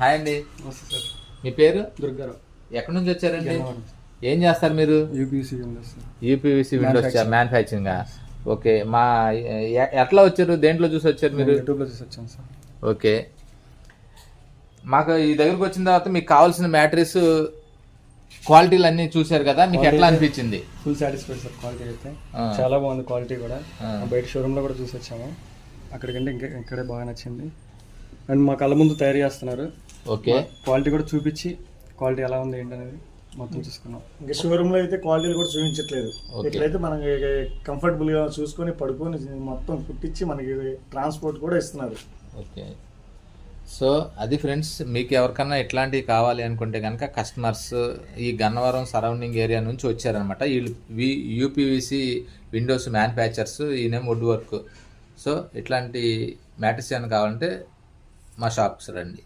Hi అండి. మీ పేరు? దుర్గారావు. ఎక్కడి నుంచి వచ్చారండి? ఏం చేస్తారు మీరు? UPC sir UPVC windows manufacturing okay మా ఎట్లా వచ్చారు? దేంట్లో చూసి వచ్చారు మీరు? యూట్యూబ్లో చూసి వచ్చాను సార్. ఓకే. మాకు ఈ దగ్గరకు వచ్చిన తర్వాత మీకు కావాల్సిన మ్యాట్రిక్స్ క్వాలిటీలు అన్నీ చూశారు కదా మీకు ఎట్లా అనిపించింది? ఫుల్ సాటిస్ఫైడ్ సార్ క్వాలిటీ అయితే. చాలా బాగుంది క్వాలిటీ కూడా. బయట షోరూంలో కూడా చూసి వచ్చాము. అక్కడికంటే ఇంకా ఇక్కడే బాగా నచ్చింది. అండ్ మా కళ్ళ ముందు తయారు చేస్తున్నారు. ఓకే. క్వాలిటీ కూడా చూపించి క్వాలిటీ ఎలా ఉంది ఏంటనేది మొత్తం చూసుకున్నాం. ఇంకా షోరూమ్లో అయితే క్వాలిటీలు కూడా చూపించట్లేదు. ఓకే. ఇట్లయితే మనకి కంఫర్టబుల్గా చూసుకొని పడుకొని మొత్తం కుట్టించి మనకి ట్రాన్స్పోర్ట్ కూడా ఇస్తున్నారు. ఓకే. సో అది ఫ్రెండ్స్ మీకు ఎవరికన్నా ఇట్లాంటివి కావాలి అనుకుంటే కనుక కస్టమర్స్ ఈ గన్నవరం సరౌండింగ్ ఏరియా నుంచి వచ్చారనమాట. వీళ్ళు వి యూపీవీసీ విండోస్ మ్యానుఫ్యాక్చర్స్ ఈయనేం వుడ్ వర్క్ సో ఇట్లాంటి మ్యాట్రిక్స్ ఏమైనా కావాలంటే మా షాప్స్ రండి.